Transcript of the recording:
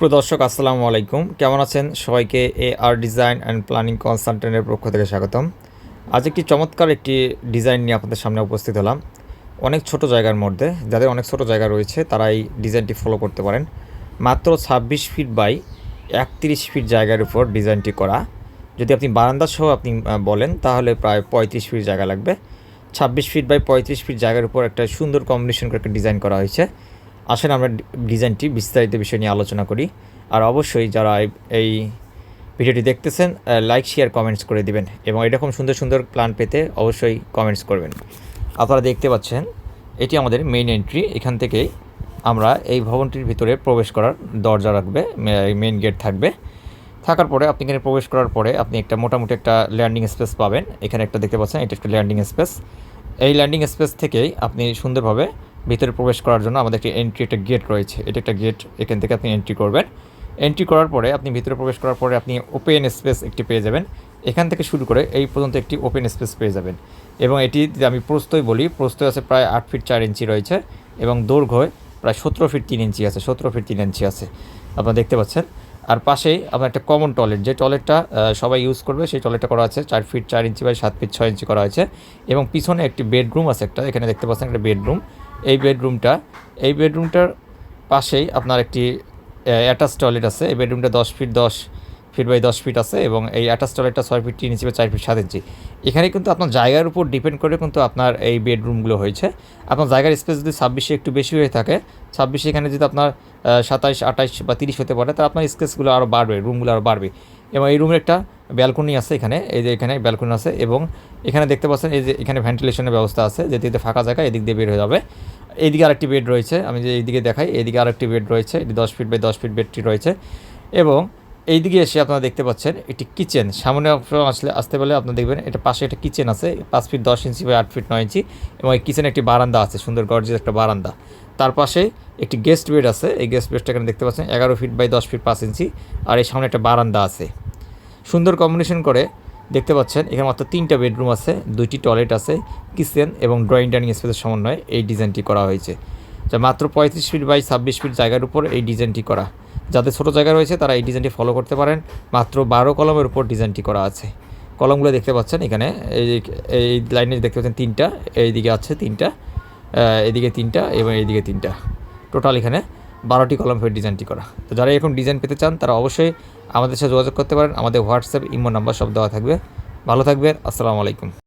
প্রদর্শক আসসালামু আলাইকুম। কেমন আছেন? সবাইকে A R design and planning কনসালটেন্টের পক্ষ থেকে স্বাগতম। আজ একটি চমৎকার একটি ডিজাইন নিয়ে আপনাদের সামনে উপস্থিত হলাম। অনেক ছোট জায়গার মধ্যে, যাদের অনেক ছোট জায়গা রয়েছে, তারা এই ডিজাইনটি ফলো করতে পারেন। মাত্র ছাব্বিশ ফিট বাই একত্রিশ ফিট জায়গার উপর ডিজাইনটি করা। যদি আপনি বারান্দা সহ আপনি বলেন, তাহলে প্রায় পঁয়ত্রিশ ফিট জায়গা লাগবে। ছাব্বিশ ফিট বাই পঁয়ত্রিশ ফিট জায়গার উপর একটা সুন্দর কম্বিনেশন করে একটা ডিজাইন করা হয়েছে। আসেন, আমরা ডিজাইনটি, বিস্তারিত বিষয় নিয়ে আলোচনা করি। আর অবশ্যই যারা এই- ভিডিওটি দেখতেছেন লাইক শেয়ার কমেন্টস করে দিবেন এবং এরকম সুন্দর সুন্দর প্ল্যান পেতে অবশ্যই কমেন্টস করবেন। আপনারা দেখতে পাচ্ছেন, এটি আমাদের মেইন এন্ট্রি এখান থেকেই আমরা এই ভবনটির ভিতরে প্রবেশ করার দরজা রাখবে মেইন গেট থাকবে। থাকার পরে আপনি এখানে প্রবেশ করার পরে আপনি একটা মোটামুটি একটা ল্যান্ডিং স্পেস পাবেন। এখানে একটা দেখতে পাচ্ছেন, এটা একটা ল্যান্ডিং স্পেস এই ল্যান্ডিং স্পেস থেকেই আপনি সুন্দরভাবে ভিতরে প্রবেশ করার জন্য আমাদের একটি এন্ট্রি একটা গেট রয়েছে। এটা একটা গেট এখান থেকে আপনি এন্ট্রি করবেন। এন্ট্রি করার পরে আপনি ভিতরে প্রবেশ করার পরে আপনি ওপেন স্পেস একটি পেয়ে যাবেন। এখান থেকে শুরু করে এই পর্যন্ত একটি ওপেন স্পেস পেয়ে যাবেন। এবং এটি আমি প্রস্তই বলি প্রস্তই আছে প্রায় আট ফিট চার ইঞ্চি রয়েছে এবং দৈর্ঘ্য প্রায় সতেরো ফিট তিন ইঞ্চি আছে, সতেরো ফিট তিন ইঞ্চি আছে। আপনারা দেখতে পাচ্ছেন। আর পাশেই আপনার একটা কমন টয়লেট যে টয়লেটটা সবাই ইউজ করবে, সেই টয়লেটটা করা আছে চার ফিট চার ইঞ্চি বাই সাত ফিট ছয় ইঞ্চি করা হয়েছে। এবং পিছনে একটি বেডরুম আছে একটা, এখানে দেখতে পাচ্ছেন একটা বেডরুম এই বেডরুমটা, এই বেডরুমটার পাশেই আপনার একটি অ্যাটাচ টয়লেট আছে। এই বেডরুমটা দশ ফিট দশ ফিট বাই দশ ফিট আছে এবং এই অ্যাটাচ টয়লেটটা ছয় ফিট, তিন ইঞ্চি বা চার ফিট, সাত ইঞ্চি। এখানে কিন্তু আপনার জায়গার উপর ডিপেন্ড করে কিন্তু আপনার এই বেডরুমগুলো হয়েছে। আপনার জায়গার স্পেস যদি ছাব্বিশে একটু বেশি হয়ে থাকে, ছাব্বিশে এখানে যদি আপনার সাতাইশ, আঠাইশ বা তিরিশ হতে পারে, তাহলে আপনার স্পেসগুলো আরও বাড়বে রুমগুলো আরও বাড়বে। এবং এই রুমের একটা ব্যালকনি আছে এখানে, এই যে এখানে ব্যালকনি আছে এবং এখানে দেখতে পাচ্ছেন এই যে এখানে ভেন্টিলেশনের ব্যবস্থা আছে যেদিকে ফাঁকা জায়গা এদিক দিয়ে বের হয়ে যাবে। এইদিকে আরেকটি বেড রয়েছে, আমি যে এইদিকে দেখাই, এইদিকে আরেকটি বেড রয়েছে, এটি দশ ফিট বাই দশ ফিট বেডটি রয়েছে এবং এইদিকে এসে আপনারা দেখতে পাচ্ছেন একটি কিচেন, সামনে আসলে আসতে পারলে আপনারা দেখবেন এটা পাশে একটা কিচেন আছে, পাঁচ ফিট দশ ইঞ্চি বা আট ফিট নয় ইঞ্চি এবং এই কিচেনে একটি বারান্দা আছে, সুন্দর গর্জিয়াস একটা বারান্দা। তার পাশে একটি গেস্ট বেড আছে, এই গেস্ট বেডটা এখানে দেখতে পাচ্ছেন এগারো ফিট বাই দশ ফিট পাঁচ ইঞ্চি, আর এই সামনে একটা বারান্দা আছে। সুন্দর কম্বিনেশন করে দেখতে পাচ্ছেন, এখানে মাত্র তিনটা বেডরুম আছে, দুইটি টয়লেট আছে কিচেন এবং ড্রয়িং ডাইনিং স্পেসের সমন্বয়ে এই ডিজাইনটি করা হয়েছে। যা মাত্র পঁয়ত্রিশ ফিট বাই ছাব্বিশ ফিট জায়গার উপর এই ডিজাইনটি করা। যাদের ছোটো জায়গা রয়েছে, তারা এই ডিজাইনটি ফলো করতে পারেন। মাত্র বারো কলমের উপর ডিজাইনটি করা আছে। কলমগুলো দেখতে পাচ্ছেন, এখানে এই এই লাইনে দেখতে পাচ্ছেন তিনটা, এইদিকে আছে তিনটা এদিকে তিনটা এবং এইদিকে তিনটা। টোটাল এখানে বারোটি কলম ফের ডিজাইনটি করা। তো যারা এরকম ডিজাইন পেতে চান, তারা অবশ্যই আমাদের সাথে যোগাযোগ করতে পারেন। আমাদের হোয়াটসঅ্যাপ ইমো নাম্বার সব দেওয়া থাকবে। ভালো থাকবেন। আসসালামু আলাইকুম।